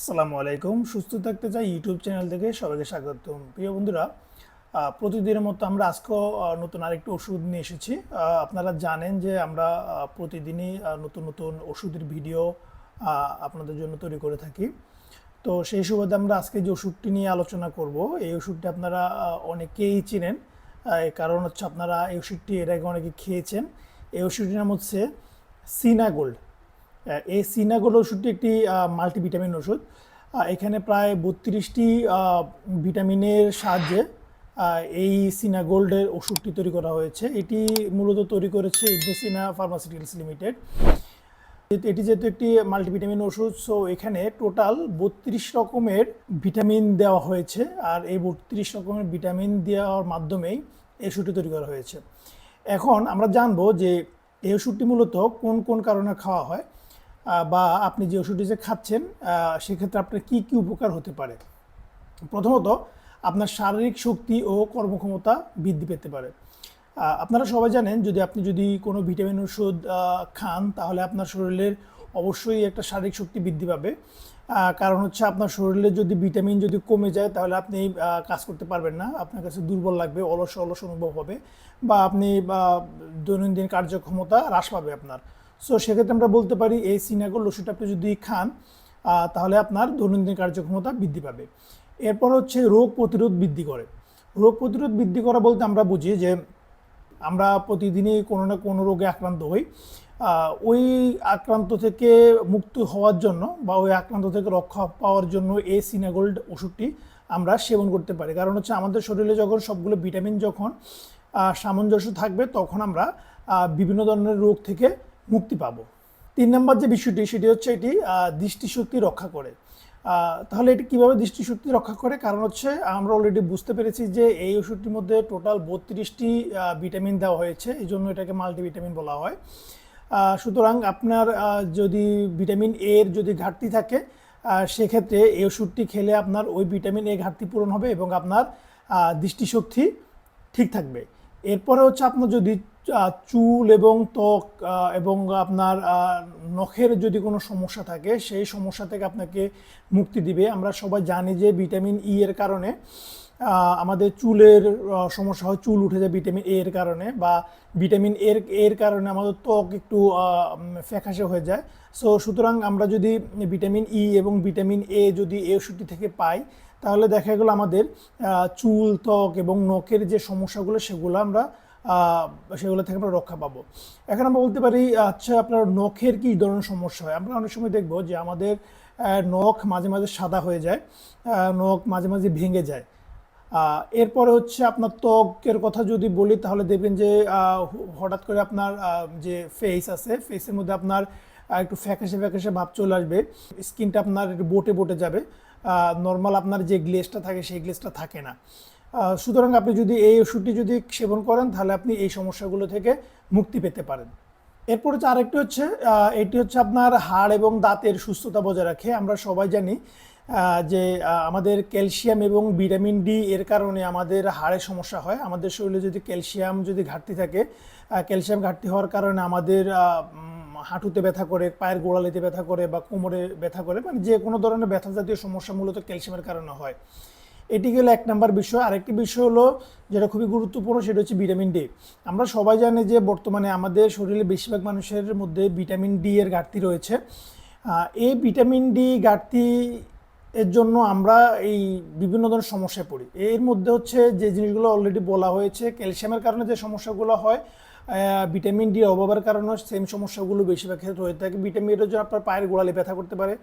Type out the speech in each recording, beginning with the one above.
আসসালামু আলাইকুম। সুস্থ থাকতে চাই ইউটিউব চ্যানেল থেকে সবাইকে স্বাগতম। প্রিয় বন্ধুরা প্রতিদিনের মতো আমরা আজকেও নতুন আরেকটি ওষুধ নিয়ে এসেছি। আপনারা জানেন যে আমরা প্রতিদিনই নতুন নতুন ওষুধের ভিডিও আপনাদের জন্য তৈরি করে থাকি। তো সেই সুবাদে আমরা আজকে যে ওষুধটি নিয়ে আলোচনা করব, এই ওষুধটি আপনারা অনেকেই চিনেন। কারণ হচ্ছে আপনারা এই ওষুধটি এর আগে অনেকে খেয়েছেন। এই ওষুধটির নাম হচ্ছে সিনাগোল্ড। এই সিনাগোল ওষুধটি একটি মাল্টিভিটামিন ওষুধ। এখানে প্রায় বত্রিশটি ভিটামিনের সাহায্যে এই সিনাগোল্ডের ওষুধটি তৈরি করা হয়েছে। এটি মূলত তৈরি করেছে ইভেসিনা ফার্মাসিউটিক্যালস লিমিটেড। এটি যেহেতু একটি মাল্টিভিটামিন ওষুধ সো এখানে টোটাল বত্রিশ রকমের ভিটামিন দেওয়া হয়েছে। আর এই বত্রিশ রকমের ভিটামিন দেওয়ার মাধ্যমেই এই ওষুধটি তৈরি করা হয়েছে। এখন আমরা জানব যে এই ওষুধটি মূলত কোন কোন কারণে খাওয়া হয়। বা আপনি যে ওষুধটি যে খাচ্ছেন সেক্ষেত্রে আপনার কী কী উপকার হতে পারে? প্রথমত, আপনার শারীরিক শক্তি ও কর্মক্ষমতা বৃদ্ধি পেতে পারে। আপনারা সবাই জানেন, যদি আপনি যদি কোনো ভিটামিন ওষুধ খান, তাহলে আপনার শরীরের অবশ্যই একটা শারীরিক শক্তি বৃদ্ধি পাবে। কারণ হচ্ছে আপনার শরীরে যদি ভিটামিন যদি কমে যায়, তাহলে আপনি কাজ করতে পারবেন না। আপনার কাছে দুর্বল লাগবে অলস অলস অনুভব হবে বা আপনি দৈনন্দিন কার্যক্ষমতা হ্রাস পাবে আপনার। সো সেক্ষেত্রে আমরা বলতে পারি এই সিনাগোল ওষুধটা আপনি যদি খান তাহলে আপনার দৈনন্দিন কার্যক্ষমতা বৃদ্ধি পাবে। এরপর হচ্ছে রোগ প্রতিরোধ বৃদ্ধি করে। রোগ প্রতিরোধ বৃদ্ধি করা বলতে আমরা বুঝি যে আমরা প্রতিদিনই কোনো না কোনো রোগে আক্রান্ত হই। ওই আক্রান্ত থেকে মুক্ত হওয়ার জন্য বা ওই আক্রান্ত থেকে রক্ষা পাওয়ার জন্য এই সিনাগোল্ড ওষুধটি আমরা সেবন করতে পারি। কারণ হচ্ছে আমাদের শরীরে যখন সবগুলো ভিটামিন যখন সামঞ্জস্য থাকবে, তখন আমরা বিভিন্ন ধরনের রোগ থেকে মুক্তি পাবো। তিন নম্বর যে বিষয়টি, সেটি হচ্ছে এটি দৃষ্টিশক্তি রক্ষা করে। তাহলে এটি কীভাবে দৃষ্টিশক্তি রক্ষা করে? কারণ হচ্ছে আমরা অলরেডি বুঝতে পেরেছি যে এই ওষুধটির মধ্যে টোটাল বত্রিশটি ভিটামিন দেওয়া হয়েছে। এই জন্য এটাকে মাল্টিভিটামিন বলা হয়। সুতরাং আপনার যদি ভিটামিন এ এর যদি ঘাটতি থাকে সেক্ষেত্রে এই ওষুধটি খেলে আপনার ওই ভিটামিন এ ঘাটতি পূরণ হবে এবং আপনার দৃষ্টিশক্তি ঠিক থাকবে। এরপরে হচ্ছে আপনার যদি চুল এবং ত্বক এবং আপনার নখের যদি কোনো সমস্যা থাকে, সেই সমস্যা থেকে আপনাকে মুক্তি দিবে। আমরা সবাই জানি যে ভিটামিন ই এর কারণে আমাদের চুলের সমস্যা হয়, চুল উঠে যায় ভিটামিন এ এর কারণে বা ভিটামিন এর এর কারণে আমাদের ত্বক একটু ফ্যাকাশে হয়ে যায়। সো সুতরাং আমরা যদি ভিটামিন ই এবং ভিটামিন এ যদি এ ওষুধটি থেকে পাই, তাহলে দেখা গেলো আমাদের চুল, ত্বক এবং নখের যে সমস্যাগুলো, সেগুলো আমরা সেগুলো থেকে আমরা রক্ষা পাবো। এখন আমরা বলতে পারি আচ্ছা আপনার নখের কী ধরনের সমস্যা হয়? আমরা অনেক সময় দেখব যে আমাদের নখ মাঝে মাঝে সাদা হয়ে যায় নখ মাঝে মাঝে ভেঙে যায়। এরপরে হচ্ছে আপনার ত্বকের কথা যদি বলি, তাহলে দেখবেন যে হঠাৎ করে আপনার যে ফেস আছে ফেসের মধ্যে আপনার একটু ফ্যাকাশে ফ্যাকাশে ভাব চলে আসবে। স্কিনটা আপনার একটু বোটে বোটে যাবে। নর্মাল আপনার যে গ্লেসটা থাকে, সেই গ্লেসটা থাকে না। সুতরাং আপনি যদি এই ওষুধটি যদি সেবন করেন, তাহলে আপনি এই সমস্যাগুলো থেকে মুক্তি পেতে পারেন। এরপর হচ্ছে আরেকটি হচ্ছে এটি হচ্ছে আপনার হাড় এবং দাঁতের সুস্থতা বজায় রাখে। আমরা সবাই জানি যে আমাদের ক্যালসিয়াম এবং ভিটামিন ডি এর কারণে আমাদের হাড়ের সমস্যা হয়। আমাদের শরীরে যদি ক্যালসিয়াম যদি ঘাটতি থাকে ক্যালসিয়াম ঘাটতি হওয়ার কারণে আমাদের হাঁটুতে ব্যথা করে, পায়ের গোড়ালিতে ব্যথা করে বা কোমরে ব্যথা করে মানে যে কোনো ধরনের ব্যথা জাতীয় সমস্যা মূলত ক্যালসিয়ামের কারণে হয়। এটি গেলে এক নম্বর বিষয়। আরেকটি বিষয় হলো, যেটা খুবই গুরুত্বপূর্ণ, সেটা হচ্ছে ভিটামিন ডি আমরা সবাই জানি যে বর্তমানে আমাদের শরীরে বেশিরভাগ মানুষের মধ্যে ভিটামিন ডি এর ঘাটতি রয়েছে। এই ভিটামিন ডি ঘাটতি এর জন্য আমরা এই বিভিন্ন ধরনের সমস্যায় পড়ি। এর মধ্যে হচ্ছে যে জিনিসগুলো অলরেডি বলা হয়েছে, ক্যালসিয়ামের কারণে যে সমস্যাগুলো হয় ভিটামিন ডি অভাবের কারণে সেম সমস্যাগুলো বেশিরভাগ ক্ষেত্রে হয়ে থাকে। ভিটামিন এর জন্য আপনার পায়ের গোড়ালে ব্যথা করতে পারে,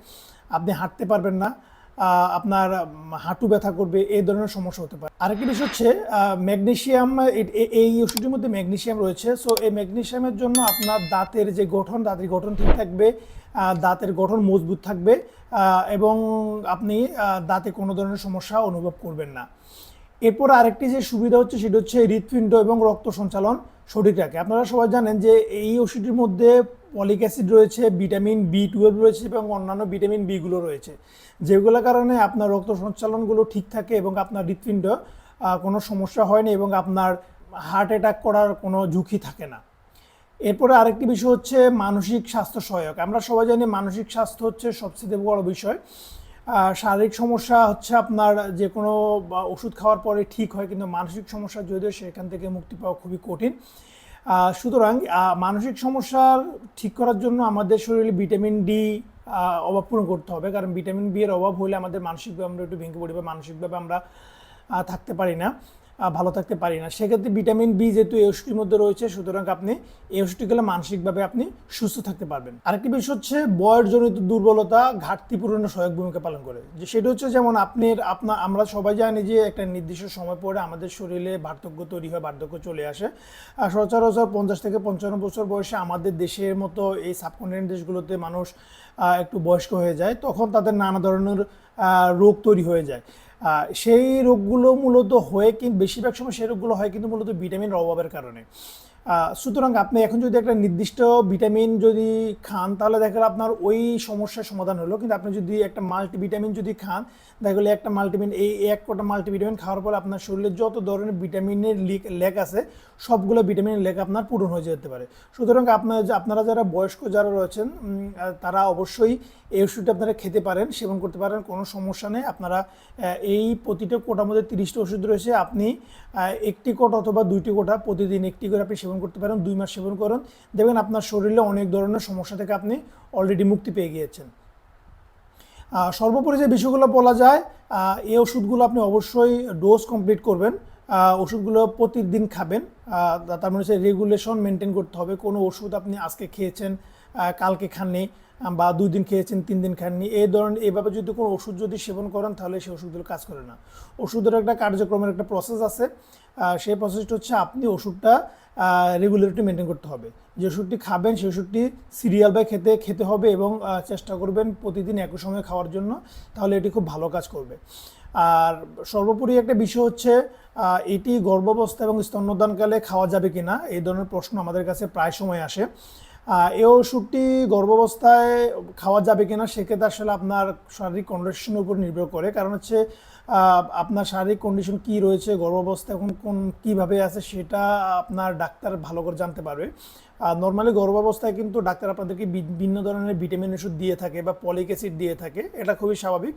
আপনি হাঁটতে পারবেন না আপনার হাঁটু ব্যথা করবে এই ধরনের সমস্যা হতে পারে। আরেকটি বিষয় হচ্ছে ম্যাগনেশিয়াম এই ওষুধের মধ্যে ম্যাগনেশিয়াম রয়েছে। সো এই ম্যাগনেশিয়ামের জন্য আপনার দাঁতের যে গঠন, দাঁতের গঠন ঠিক থাকবে দাঁতের গঠন মজবুত থাকবে এবং আপনি দাঁতে কোনো ধরনের সমস্যা অনুভব করবেন না। এরপর আরেকটি যে সুবিধা হচ্ছে, সেটা হচ্ছে হৃৎপিণ্ড এবং রক্ত সঞ্চালন সঠিক রাখে। আপনারা সবাই জানেন যে এই ওষুধটির মধ্যে পলিক অ্যাসিড রয়েছে, ভিটামিন বি টুয়েলভ রয়েছে এবং অন্যান্য ভিটামিন বিগুলো রয়েছে, যেগুলোর কারণে আপনার রক্ত সঞ্চালনগুলো ঠিক থাকে এবং আপনার হৃৎপিণ্ড কোনো সমস্যা হয়নি এবং আপনার হার্ট অ্যাটাক করার কোনো ঝুঁকি থাকে না। এরপরে আরেকটি বিষয় হচ্ছে মানসিক স্বাস্থ্য সহায়ক। আমরা সবাই জানি মানসিক স্বাস্থ্য হচ্ছে সবচেয়ে বড় বিষয়। শারীরিক সমস্যা হচ্ছে আপনার যে কোনো ওষুধ খাওয়ার পরে ঠিক হয়, কিন্তু মানসিক সমস্যা যদিও সেখান থেকে মুক্তি পাওয়া খুবই কঠিন। সুতরাং মানসিক সমস্যার ঠিক করার জন্য আমাদের শরীরে ভিটামিন ডি অভাব পূরণ করতে হবে। কারণ ভিটামিন বি এর অভাব হলে আমাদের মানসিকভাবে আমরা একটু ভেঙে পড়ি বা মানসিকভাবে আমরা থাকতে পারি না। ভালো থাকতে পারি না। সেক্ষেত্রে ভিটামিন বি যেহেতু এই ওষুধটির মধ্যে রয়েছে, সুতরাং আপনি এই ওষুধটি খেলে মানসিকভাবে আপনি সুস্থ থাকতে পারবেন। আরেকটি বিষয় হচ্ছে, বয়সজনিত দুর্বলতা ঘাটতি পূরণে সহায়ক ভূমিকা পালন করে। যে সেটা হচ্ছে যেমন আপনার আপনার আমরা সবাই জানি যে একটা নির্দিষ্ট সময় পরে আমাদের শরীরে বার্ধক্য তৈরি হয়, বার্ধক্য চলে আসে। আর সচরাচর পঞ্চাশ থেকে পঞ্চান্ন বছর বয়সে আমাদের দেশের মতো এই সাবকন্টিনেন্ট দেশগুলোতে মানুষ একটু বয়স্ক হয়ে যায়, তখন তাদের নানা ধরনের রোগ তৈরি হয়ে যায়। সেই রোগগুলো মূলত হয়ে কিন্তু বেশিরভাগ সময় সেই রোগগুলো হয় কিন্তু মূলত ভিটামিনের অভাবের কারণে। সুতরাং আপনি এখন যদি একটা নির্দিষ্ট ভিটামিন যদি খান, তাহলে দেখা গেলো আপনার ওই সমস্যার সমাধান হলো। কিন্তু আপনি যদি একটা মাল্টিভিটামিন যদি খান, দেখা গেলো একটা মাল্টিভিটামিন, এই এই এক কটা মাল্টিভিটামিন খাওয়ার পরে আপনার শরীরে যত ধরনের ভিটামিনের লিক লেক আছে, সবগুলো ভিটামিনের লেক আপনার পূরণ হয়ে যেতে পারে। সুতরাং আপনার আপনারা যারা বয়স্ক যারা রয়েছেন তারা অবশ্যই এই ওষুধটা আপনারা খেতে পারেন, সেবন করতে পারেন, কোনো সমস্যা নেই। আপনারা এই প্রতিটা কোটার মধ্যে তিরিশটা ওষুধ রয়েছে। আপনি একটি কোট অথবা দুইটি কোটা প্রতিদিন একটি করে আপনি সেবন করতে পারেন, দুই মাস সেবন করেন। দেখবেন আপনার শরীরে অনেক ধরনের সমস্যা থেকে আপনি অলরেডি মুক্তি পেয়ে গিয়েছেন। সর্বোপরি যে বিষয়গুলো বলা যায় এই ওষুধগুলো আপনি অবশ্যই ডোজ কমপ্লিট করবেন। ওষুধগুলো প্রতিদিন খাবেন। তার মানে হচ্ছে রেগুলেশন মেনটেন করতে হবে। কোনো ওষুধ আপনি আজকে খেয়েছেন কালকে খাননি বা দুই দিন খেয়েছেন, তিন দিন খাননি, এই ধরনের, এভাবে যদি কোনো ওষুধ যদি সেবন করেন, তাহলে সেই ওষুধগুলো কাজ করে না। ওষুধের একটা কার্যক্রমের একটা প্রসেস আছে। সেই প্রসেসটা হচ্ছে আপনি ওষুধটা রেগুলারিটি মেনটেন করতে হবে। যে ওষুধটি খাবেন, সেই ওষুধটি সিরিয়াল বাই খেতে খেতে হবে এবং চেষ্টা করবেন প্রতিদিন একই সময় খাওয়ার জন্য। তাহলে এটি খুব ভালো কাজ করবে। আর সর্বোপরি একটা বিষয় হচ্ছে এটি গর্ভাবস্থা এবং স্তন্যদানকালে খাওয়া যাবে কি না এই ধরনের প্রশ্ন আমাদের কাছে প্রায় সময় আসে। এই ওষুধটি গর্ভাবস্থায় খাওয়া যাবে কিনা, সেক্ষেত্রে আসলে আপনার শারীরিক কন্ডিশনের উপর নির্ভর করে। কারণ হচ্ছে আপনার শারীরিক কন্ডিশন কি রয়েছে, গর্ভাবস্থা এখন কোন, কীভাবে আছে, সেটা আপনার ডাক্তার ভালো করে জানতে পারবে। নর্মালি গর্ভাবস্থায় কিন্তু ডাক্তার আপনাদেরকে বিভিন্ন ধরনের ভিটামিন ওষুধ দিয়ে থাকে বা পলিক অ্যাসিড দিয়ে থাকে, এটা খুবই স্বাভাবিক।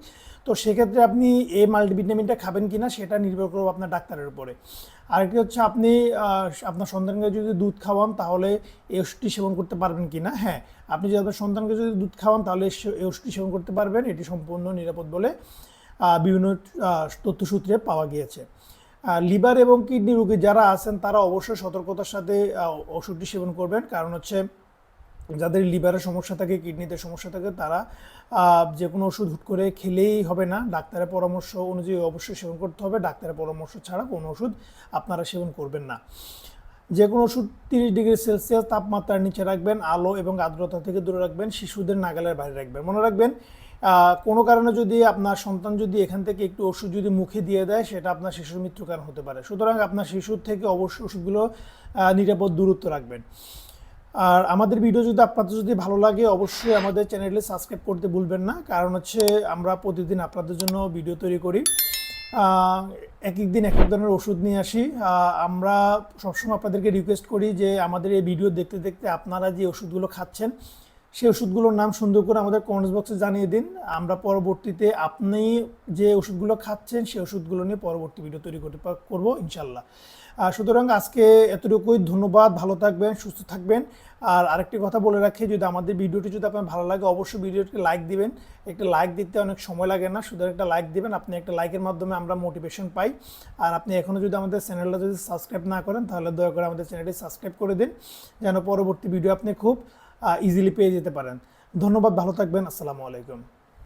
তো সেক্ষেত্রে আপনি এই মাল্টিভিটামিনটা খাবেন কিনা সেটা নির্ভর করবে আপনার ডাক্তারের উপরে। আরেকটি হচ্ছে আপনি আপনার সন্তানকে যদি দুধ খাওয়ান তাহলে এই ওষুধটি সেবন করতে পারবেন কি না হ্যাঁ আপনি যদি আপনার সন্তানকে যদি দুধ খাওয়ান তাহলে এই ওষুধটি সেবন করতে পারবেন, এটি সম্পূর্ণ নিরাপদ বলে বিভিন্ন তথ্যসূত্রে পাওয়া গিয়েছে। লিভার এবং কিডনি রোগী যারা আছেন, তারা অবশ্যই সতর্কতার সাথে ওষুধটি সেবন করবেন। কারণ হচ্ছে, যাদের লিভারের সমস্যা থাকে, কিডনিতে সমস্যা থাকে, তারা যে কোনো ওষুধ হুট করে খেলেই হবে না। ডাক্তারের পরামর্শ অনুযায়ী অবশ্যই সেবন করতে হবে। ডাক্তারের পরামর্শ ছাড়া কোনো ওষুধ আপনারা সেবন করবেন না। যে কোনো ওষুধ তিরিশ ডিগ্রি সেলসিয়াস তাপমাত্রার নিচে রাখবেন, আলো এবং আর্দ্রতা থেকে দূরে রাখবেন, শিশুদের নাগালের বাইরে রাখবেন। মনে রাখবেন কোনো কারণে যদি আপনার সন্তান যদি এখান থেকে একটু ওষুধ যদি মুখে দিয়ে দেয়, সেটা আপনার শিশুর মৃত্যুর কারণ হতে পারে। সুতরাং আপনার শিশুর থেকে অবশ্যই ওষুধগুলো নিরাপদ দূরত্ব রাখবেন। আর আমাদের ভিডিও যদি আপনাদের যদি ভালো লাগে, অবশ্যই আমাদের চ্যানেলে সাবস্ক্রাইব করতে ভুলবেন না। কারণ হচ্ছে আমরা প্রতিদিন আপনাদের জন্য ভিডিও তৈরি করি। এক এক দিন এক এক ধরনের ওষুধ নিয়ে আসি। আমরা সবসময় আপনাদেরকে রিকোয়েস্ট করি যে আমাদের এই ভিডিও দেখতে দেখতে আপনারা যে ওষুধগুলো খাচ্ছেন সেই ওষুধগুলোর নাম সুন্দর করে আমাদের কমেন্টস বক্সে জানিয়ে দিন। আমরা পরবর্তীতে আপনি যে ওষুধগুলো খাচ্ছেন সেই ওষুধগুলো নিয়ে পরবর্তী ভিডিও তৈরি করতে করব ইনশাল্লাহ সুতরাং আজকে এতটুকুই। ধন্যবাদ, ভালো থাকবেন, সুস্থ থাকবেন। আর আরেকটি কথা বলে রাখি, যদি আমাদের ভিডিওটি যদি আপনার ভালো লাগে, অবশ্যই ভিডিওটিকে লাইক দিবেন। একটা লাইক দিতে অনেক সময় লাগে না শুধু একটা লাইক দিবেন। আপনি একটা লাইকের মাধ্যমে আমরা মোটিভেশন পাই। আর আপনি এখনও যদি আমাদের চ্যানেলটা যদি সাবস্ক্রাইব না করেন, তাহলে দয়া করে আমাদের চ্যানেলটি সাবস্ক্রাইব করে দিন। যেন পরবর্তী ভিডিও আপনি খুব ইজিলি পেয়ে যেতে পারেন। ধন্যবাদ ভালো থাকবেন আসসালামু আলাইকুম।